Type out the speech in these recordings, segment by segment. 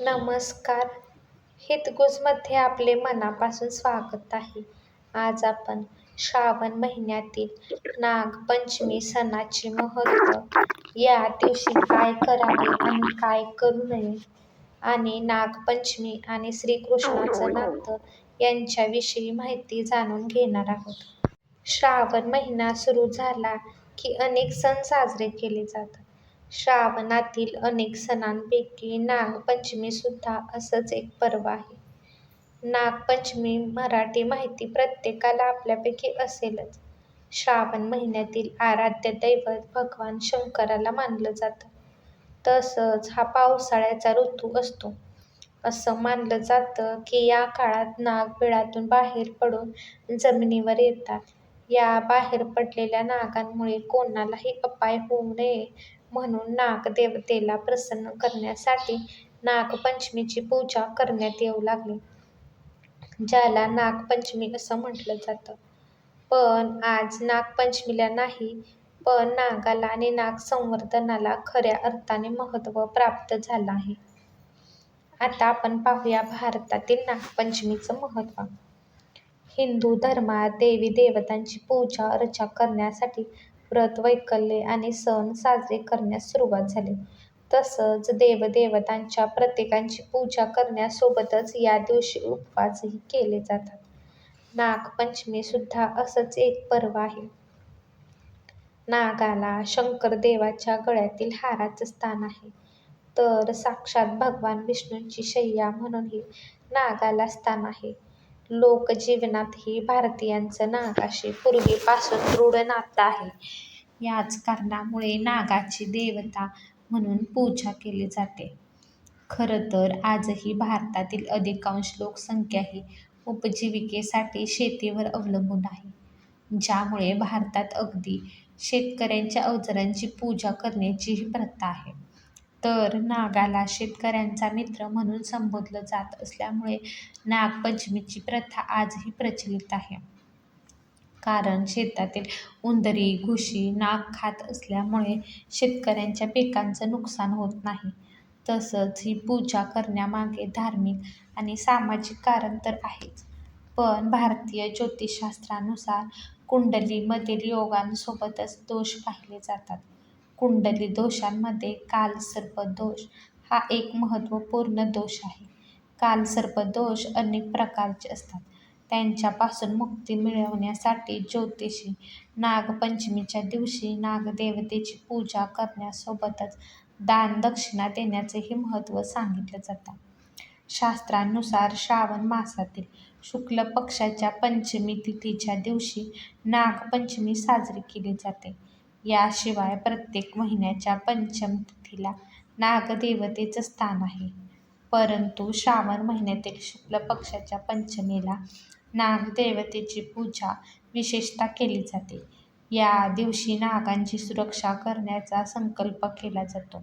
नमस्कार. हितगुजमध्ये आपले मनापासून स्वागत आहे. आज आपण श्रावण महिन्यातील नागपंचमी सणाचे महत्त्व या दिवशी काय करावे आणि काय करू नये आणि नागपंचमी आणि श्रीकृष्णाचं नातं यांच्याविषयी माहिती जाणून घेणार आहोत. श्रावण महिना सुरू झाला की अनेक सण साजरे केले जातात. श्रावणातील अनेक सणांपैकी नागपंचमीसुद्धा असंच एक पर्व आहे. नागपंचमी मराठी माहिती प्रत्येकाला आपल्यापैकी असेलच. श्रावण महिन्यातील आराध्य दैवत भगवान शंकराला मानलं जातं. तसंच हा पावसाळ्याचा ऋतू असतो. असं मानलं जातं की या काळात नाग बिळातून बाहेर पडून जमिनीवर येतात. या बाहेर पडलेल्या नागांमुळे कोणालाही अपाय होऊ नये म्हणून नागदेवतेला प्रसन्न करण्यासाठी नागपंचमीची पूजा करण्यात येऊ लागली ज्याला नागपंचमी असं म्हटलं जातं. पण आज नागपंचमीला नाही पण नागाला आणि नाग संवर्धनाला खऱ्या अर्थाने महत्त्व प्राप्त झालं आहे. आता आपण पाहूया भारतातील नागपंचमीचं महत्त्व. हिंदू धर्मात देवी देवतांची पूजा अर्चा करण्यासाठी व्रत वैकल्ये आणि सण साजरे करण्यास सुरुवात झाली. तसंच देवदेवतांच्या प्रत्येकांची पूजा करण्यासोबतच या दिवशी उपवासही केले जातात. नागपंचमीसुद्धा असंच एक पर्व आहे. नागाला शंकरदेवाच्या गळ्यातील हाराचं स्थान आहे. तर साक्षात भगवान विष्णूंची शय्या म्हणूनही नागाला स्थान आहे. लोकजीवनातही भारतीयांचं नागाशी पूर्वीपासून दृढ नातं आहे. याच कारणामुळे नागाची देवता म्हणून पूजा केली जाते. खरं तर आजही भारतातील अधिकांश लोकसंख्या ही उपजीविकेसाठी शेतीवर अवलंबून आहे ज्यामुळे भारतात अगदी शेतकऱ्यांच्या अवजारांची पूजा करण्याचीही प्रथा आहे. तर नागाला शेतकऱ्यांचा मित्र म्हणून संबोधलं जात असल्यामुळे नागपंचमीची प्रथा आजही प्रचलित आहे. कारण शेतातील उंदरी घुशी नाग खात असल्यामुळे शेतकऱ्यांच्या पिकांचं नुकसान होत नाही. तसंच ही पूजा करण्यामागे धार्मिक आणि सामाजिक कारण तर आहेच. पण भारतीय ज्योतिषशास्त्रानुसार कुंडलीमधील योगांसोबतच दोष पाहिले जातात. कुंडली दोषांमध्ये कालसर्प दोष हा एक महत्त्वपूर्ण दोष आहे. कालसर्प दोष अनेक प्रकारचे असतात. त्यांच्यापासून मुक्ती मिळवण्यासाठी ज्योतिषी नागपंचमीच्या दिवशी नागदेवतेची पूजा करण्यासोबतच दान दक्षिणा देण्याचेही महत्त्व सांगितलं जातं. शास्त्रानुसार श्रावण मासातील शुक्ल पक्षाच्या पंचमी तिथीच्या दिवशी नागपंचमी साजरी केली जाते. याशिवाय प्रत्येक महिन्याच्या पंचम तिथीला नागदेवतेचं स्थान आहे. परंतु श्रावण महिन्यातील शुक्ल पक्षाच्या पंचमीला नागदेवतेची पूजा विशेषतः केली जाते. या दिवशी नागांची सुरक्षा करण्याचा संकल्प केला जातो.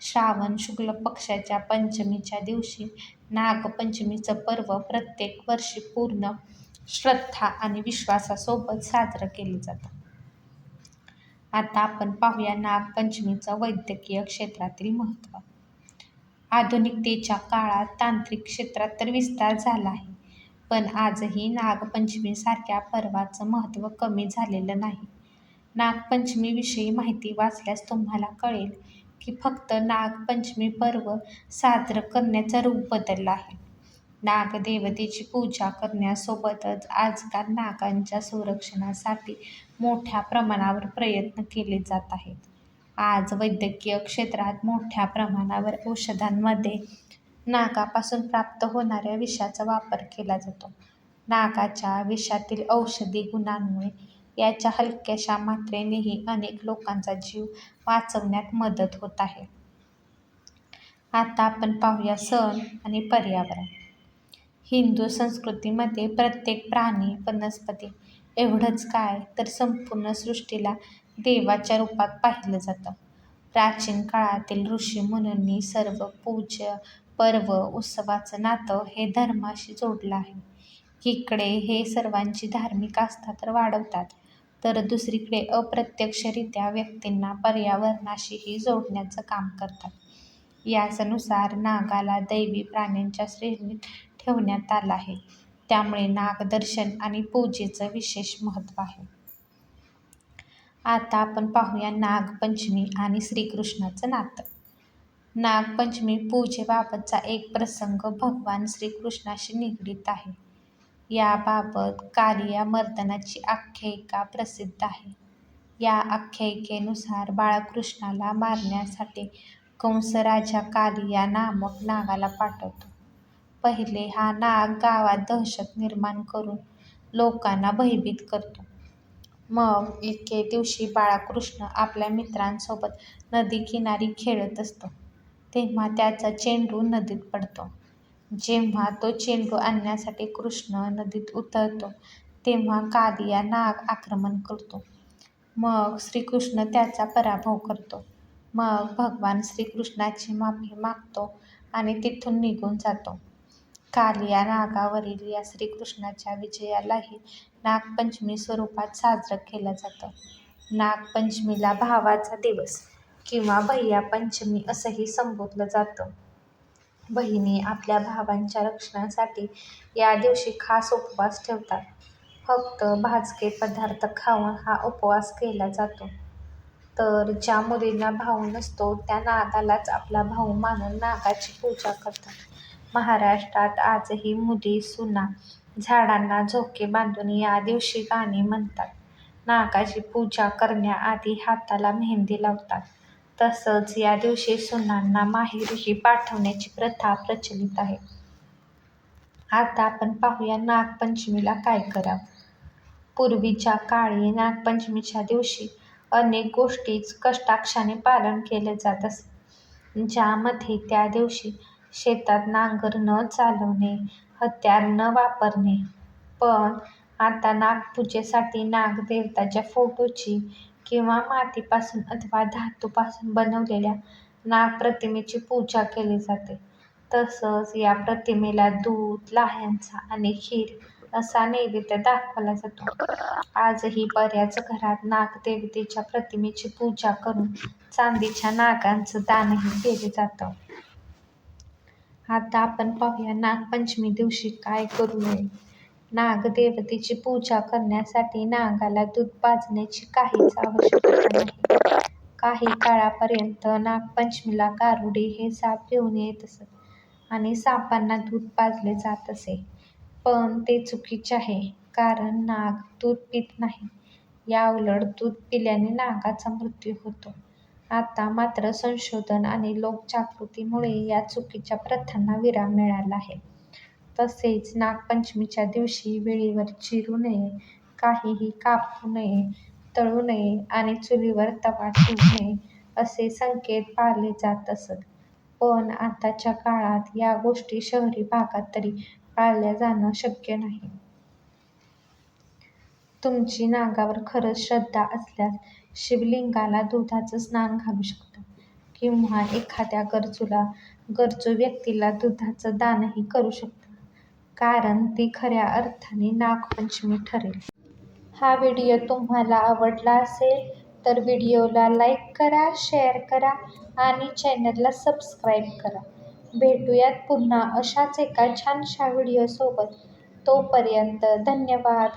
श्रावण शुक्ल पक्षाच्या पंचमीच्या दिवशी नागपंचमीचं पर्व प्रत्येक वर्षी पूर्ण श्रद्धा आणि विश्वासासोबत साजरं केलं जातं. आता आपण पाहूया नागपंचमीचं वैद्यकीय क्षेत्रातील महत्त्व. आधुनिकतेच्या काळात तांत्रिक क्षेत्रात तर विस्तार झाला आहे पण आजही नागपंचमीसारख्या पर्वाचं महत्त्व कमी झालेलं नाही. नागपंचमीविषयी माहिती वाचल्यास तुम्हाला कळेल की फक्त नागपंचमी पर्व साजरं करण्याचं रूप बदललं आहे. नागदेवतेची पूजा करण्यासोबतच आजकाल नागांच्या संरक्षणासाठी मोठ्या प्रमाणावर प्रयत्न केले जात आहेत. आज वैद्यकीय क्षेत्रात मोठ्या प्रमाणावर औषधांमध्ये नागापासून प्राप्त होणाऱ्या विषाचा वापर केला जातो. नागाच्या विषातील औषधी गुणांमुळे याच्या हलक्याशा मात्रेनेही अनेक लोकांचा जीव वाचवण्यात मदत होत आहे. आता आपण पाहूया सण आणि पर्यावरण. हिंदू संस्कृतीमध्ये प्रत्येक प्राणी वनस्पती एवढंच काय तर संपूर्ण सृष्टीला देवाच्या रूपात पाहिलं जातं. प्राचीन काळातील ऋषी मुनींनी सर्व पूजा पर्व उत्सवाचं नातं हे धर्माशी जोडलं आहे. इकडे हे सर्वांची धार्मिक आस्था तर वाढवतात तर दुसरीकडे अप्रत्यक्षरित्या व्यक्तींना पर्यावरणाशीही जोडण्याचं काम करतात. याचनुसार नागाला दैवी प्राण्यांच्या श्रेणीत ठेवण्यात आला आहे. त्यामुळे नागदर्शन आणि पूजेचं विशेष महत्त्व आहे. आता आपण पाहूया नागपंचमी आणि श्रीकृष्णाचं नातं. नागपंचमी पूजेबाबतचा एक प्रसंग भगवान श्रीकृष्णाशी निगडीत आहे. याबाबत कालिया मर्दनाची आख्यायिका प्रसिद्ध आहे. या आख्यायिकेनुसार बाळकृष्णाला मारण्यासाठी कंसराजा कालिया नामक नागाला पाठवतो. पहिले हा नाग गावात दहशत निर्माण करून लोकांना भयभीत करतो. मग एके दिवशी बाळकृष्ण आपल्या मित्रांसोबत नदीकिनारी खेळत असतो, तेव्हा त्याचा चेंडू नदीत पडतो. जेव्हा तो चेंडू आणण्यासाठी कृष्ण नदीत उतरतो तेव्हा कालिया नाग आक्रमण करतो. मग श्रीकृष्ण त्याचा पराभव करतो. मग भगवान श्रीकृष्णाची माफी मागतो आणि तिथून निघून जातो. काल या नागावरील या श्रीकृष्णाच्या विजयालाही नागपंचमी स्वरूपात साजरं केलं जातं. नागपंचमीला भावाचा दिवस किंवा भैय्या-पंचमी असंही संबोधलं जातं. बहिणी आपल्या भावांच्या रक्षणासाठी या दिवशी खास उपवास ठेवतात. फक्त भाजके पदार्थ खाऊन हा उपवास केला जातो. तर ज्या मुलींना भाऊ नसतो त्या नागालाच आपला भाऊ मानून नागाची पूजा करतात. महाराष्ट्रात आजही मुली, सुना झाडांना झोके बांधून या दिवशी गाणी म्हणतात. नागाची पूजा करण्याआधी हाताला मेहंदी लावतात. तसंच या दिवशी सुनांना माहेरीही पाठवण्याची प्रथा प्रचलित आहे. आता आपण पाहूया नागपंचमीला काय करावं? पूर्वीच्या काळी नागपंचमीच्या दिवशी अनेक गोष्टींचं कटाक्षाने पालन केलं जात असे. ज्यामध्ये त्या दिवशी शेतात नांगर न चालवणे, हत्यार न वापरणे. पण आता नागपूजेसाठी नागदेवताच्या फोटोची किंवा मातीपासून अथवा धातूपासून बनवलेल्या नाग प्रतिमेची पूजा केली जाते. तसंच या प्रतिमेला दूध, लाह्यांचा आणि खीर असा नैवेद्य दाखवला जातो. आजही बऱ्याच घरात नागदेवतेच्या प्रतिमेची पूजा करून चांदीच्या नागांचं दानही केलं जातं. आता आपण पाहूया नागपंचमी दिवशी काय करू नये? नागदेवतेची पूजा करण्यासाठी नागाला दूध पाजण्याची काहीच आवश्यकता नाही. काही काळापर्यंत नागपंचमीला गारुडी हे साप घेऊन येत असत आणि सापांना दूध पाजले जात असे. पण ते चुकीचे आहे, कारण नाग दूध पीत नाही. या उलट दूध पिल्याने नागाचा मृत्यू होतो. आता मात्र संशोधन आणि लोकजागृतीमुळे या चुकीच्या प्रथांना विराम मिळाला आहे. तसेच नागपंचमीच्या दिवशी वेळेवर चिरू नये, काहीही कापू नये, तळू नये आणि चुलीवर तवा ठेवू नये असे संकेत पाळले जात असत. पण आताच्या काळात या गोष्टी शहरी भागात तरी पाळल्या जाणं शक्य नाही. तुमची नागावर खरंच श्रद्धा असल्यास शिवलिंगाला दुधाचं स्नान घालू शकता किंवा एखाद्या गरजूला गरजू व्यक्तीला दुधाचं दानही करू शकता. कारण ती खऱ्या अर्थाने नागपंचमी ठरेल. हा व्हिडिओ तुम्हाला आवडला असेल तर व्हिडिओला लाईक करा, शेअर करा आणि चॅनलला सबस्क्राईब करा. भेटूयात पुन्हा अशाच एका छानशा व्हिडिओसोबत. तोपर्यंत धन्यवाद.